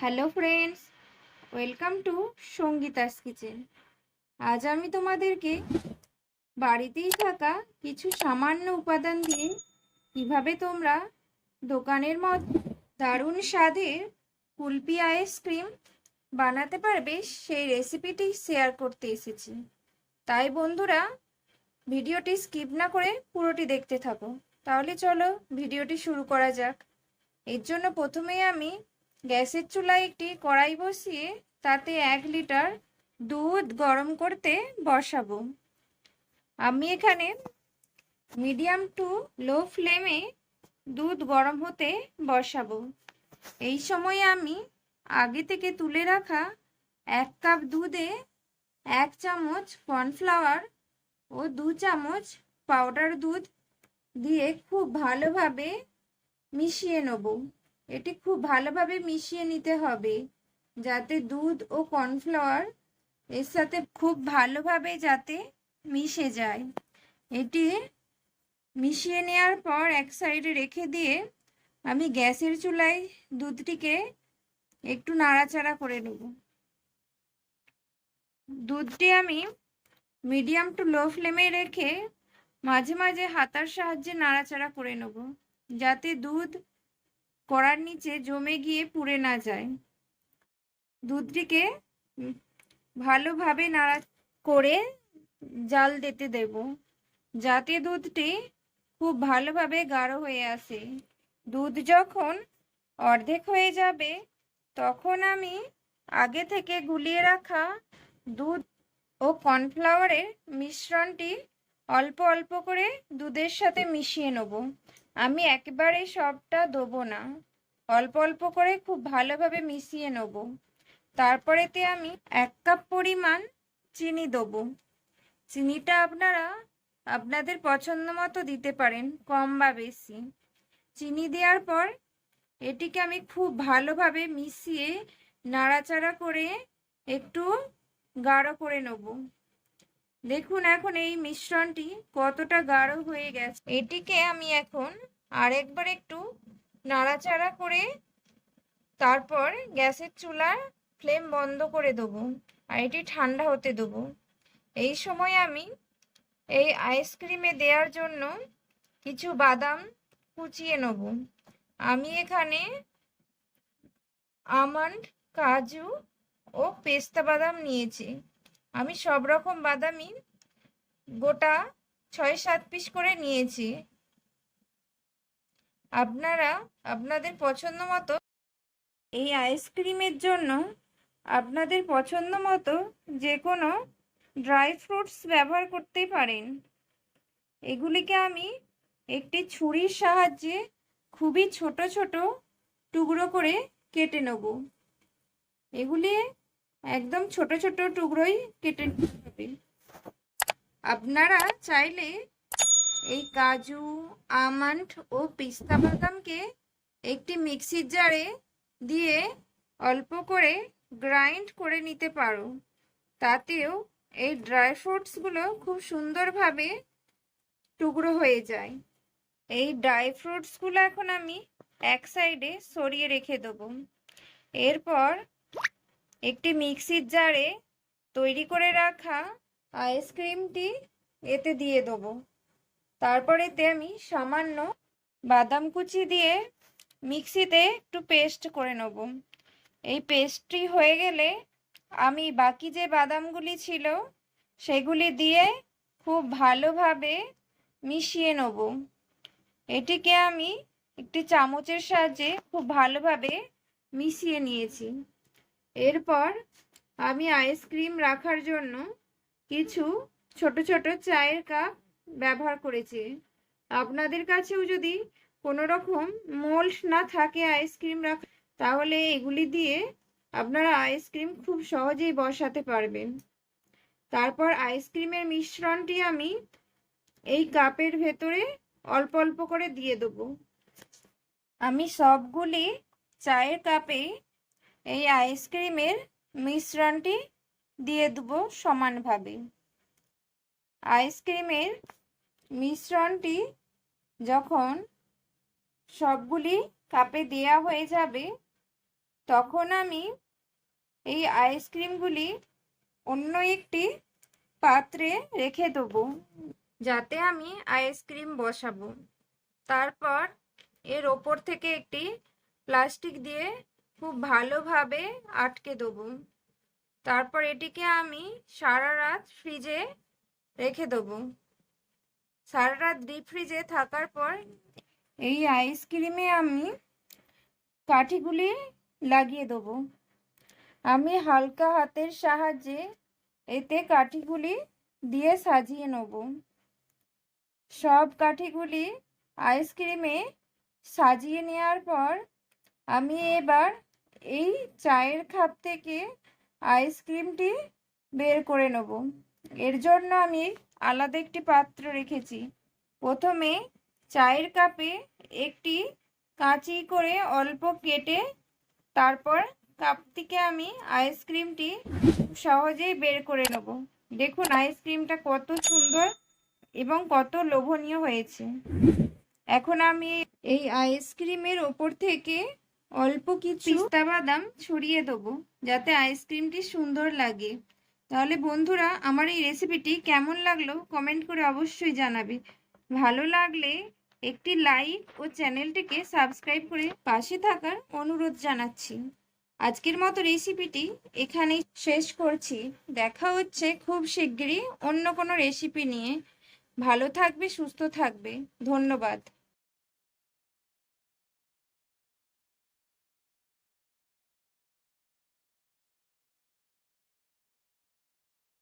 Hello friends, welcome to Sangeeta's kitchen. আজ আমি তোমাদেরকে বাড়িতেই থাকা কিছু সামান্য উপাদান দিয়ে কীভাবে তোমরা দোকানের মত দারুণ স্বাদের কুলপি আইসক্রিম বানাতে পারবে সেই রেসিপিটি শেয়ার করতে এসেছি। তাই বন্ধুরা, ভিডিওটি স্কিপ না করে পুরোটি দেখতে থাকো। তাহলে চলো ভিডিওটি শুরু করা যাক। এর জন্য প্রথমেই আমি গ্যাসের চুলায় একটি কড়াই বসিয়ে তাতে এক লিটার দুধ গরম করতে বসাবো। আমি এখানে মিডিয়াম টু লো ফ্লেমে দুধ গরম হতে বসাবো। এই সময় আমি আগে থেকে তুলে রাখা এক কাপ দুধে এক চামচ কর্নফ্লাওয়ার ও দু চামচ পাউডার দুধ দিয়ে খুব ভালোভাবে মিশিয়ে নেব। এটি খুব ভালোভাবে মিশিয়ে নিতে হবে, যাতে দুধ ও কর্নফ্লাওয়ার এর সাথে খুব ভালোভাবে যাতে মিশে যায়। এটি মিশিয়ে নেওয়ার পর এক সাইডে রেখে দিয়ে আমি গ্যাসের চুলায় দুধটিকে একটু নাড়াচাড়া করে নেব। দুধটি আমি মিডিয়াম টু লো ফ্লেমে রেখে মাঝে মাঝে হাতার সাহায্যে নাড়াচাড়া করে নেব, যাতে দুধ কড়ার নিচে জমে গিয়ে পুড়ে না যায়। দুধটিকে ভালোভাবে নাড়া করে জাল দিতে দেব, যাতে দুধটি খুব ভালোভাবে গাঢ় হয়ে আসে। দুধ যখন অর্ধেক হয়ে যাবে, তখন আমি আগে থেকে গুলিয়ে রাখা দুধ ও কর্নফ্লাওয়ারের মিশ্রণটি অল্প অল্প করে দুধের সাথে মিশিয়ে নেব। আমি একবারে সবটা দেবো না। অল্প অল্প করে খুব ভালোভাবে মিশিয়ে নেব। তারপরেতে আমি এক কাপ পরিমাণ চিনি দেবো। চিনিটা আপনারা আপনাদের পছন্দ মতো দিতে পারেন, কম বা বেশি। চিনি দেওয়ার পর এটিকে আমি খুব ভালোভাবে মিশিয়ে নাড়াচাড়া করে একটু গাঢ় করে নেব। দেখুন এখন এই মিশ্রণটি কতটা গাঢ় হয়ে গেছে। এটিকে আমি এখন আরেকবার একটু নাড়াচাড়া করে তারপর গ্যাসের চুলার ফ্লেম বন্ধ করে দেবো আর এটি ঠান্ডা হতে দেবো। এই সময় আমি এই আইসক্রিমে দেওয়ার জন্য কিছু বাদাম কুচিয়ে নেব। আমি এখানে আমন্ড, কাজু ও পেস্তা বাদাম নিয়েছি। আমি সব রকম বাদামি গোটা ছয় সাত পিস করে নিয়েছি। আপনারা, আপনাদের পছন্দ মতো এই আইসক্রিমের জন্য আপনাদের পছন্দ মতো যে কোনো ড্রাই ফ্রুটস ব্যবহার করতেই পারেন। এগুলিকে আমি একটি ছুরির সাহায্যে খুবই ছোট ছোট টুকরো করে কেটে নেব। এগুলি একদম ছোট ছোট টুকরোই কেটে নিতে হবে। আপনারা চাইলে এই কাজু, আমন্ড ও পিস্তা বাদামকে একটি মিক্সির জারে দিয়ে অল্প করে গ্রাইন্ড করে নিতে পারো। তাতেও এই ড্রাই ফ্রুটসগুলো খুব সুন্দরভাবে টুকরো হয়ে যায়। এই ড্রাই ফ্রুটসগুলো এখন আমি এক সাইডে সরিয়ে রেখে দেবো। এরপর একটি মিক্সির জারে তৈরি করে রাখা আইসক্রিমটি এতে দিয়ে দেবো। তারপর এতে আমি সামান্য বাদাম কুচি দিয়ে মিক্সিতে একটু পেস্ট করে নেব। এই পেস্টটি হয়ে গেলে আমি বাকি যে বাদামগুলি ছিল, সেগুলি দিয়ে খুব ভালোভাবে মিশিয়ে নেব। এটিকে আমি একটি চামচের সাহায্যে খুব ভালোভাবে মিশিয়ে নিয়েছি। এরপর আমি আইসক্রিম রাখার জন্য কিছু ছোট ছোট চায়ের কাপ ব্যবহার করেছি। আপনাদের কাছেও যদি কোনো রকম মোল্ড না থাকে আইসক্রিম রাখ, তাহলে এগুলি দিয়ে আপনারা আইসক্রিম খুব সহজেই বসাতে পারবেন। তারপর আইসক্রিমের মিশ্রণটি আমি এই কাপের ভেতরে অল্প অল্প করে দিয়ে দেবো। আমি সবগুলি চায়ের কাপে এই আইসক্রিমের মিশ্রণটি দিয়ে দেবো সমানভাবে। আইসক্রিমের মিশ্রণটি যখন সবগুলি কাপে দেয়া হয়ে যাবে, তখন আমি এই আইসক্রিমগুলি অন্য একটি পাত্রে রেখে দেবো, যাতে আমি আইসক্রিম বসাবো। তারপর এর ওপর থেকে একটি প্লাস্টিক দিয়ে খুব ভালোভাবে আটকে দেবো। তারপর এটিকে আমি সারা রাত ফ্রিজে রেখে দেবো। সারা রাত ডিপ ফ্রিজে থাকার পর এই আইসক্রিমে আমি কাঠিগুলি লাগিয়ে দেবো। আমি হালকা হাতের সাহায্যে এতে কাঠিগুলি দিয়ে সাজিয়ে নেব। সব কাঠিগুলি আইসক্রিমে সাজিয়ে নেওয়ার পর আমি এবার এই চায়ের খাপ থেকে আইসক্রিমটি বের করে নেব। এর জন্য আমি আলাদা একটি পাত্র রেখেছি। প্রথমে চায়ের কাপে একটি কাঁচি করে অল্প কেটে তারপর কাপ থেকে আমি আইসক্রিমটি সহজেই বের করে নেব। দেখুন আইসক্রিমটা কত সুন্দর এবং কত লোভনীয় হয়েছে। এখন আমি এই আইসক্রিমের ওপর থেকে অল্প কিছু পিস্তা বাদাম ছড়িয়ে দেবো, যাতে আইসক্রিমটি সুন্দর লাগে। তাহলে বন্ধুরা, আমার এই রেসিপিটি কেমন লাগল কমেন্ট করে অবশ্যই জানাবে। ভালো লাগলে একটি লাইক ও চ্যানেলটিকে সাবস্ক্রাইব করে পাশে থাকার অনুরোধ জানাচ্ছি। আজকের মতো রেসিপিটি এখানেই শেষ করছি। দেখা হচ্ছে খুব শিগগিরই অন্য কোনো রেসিপি নিয়ে। ভালো থাকবে, সুস্থ থাকবে। ধন্যবাদ।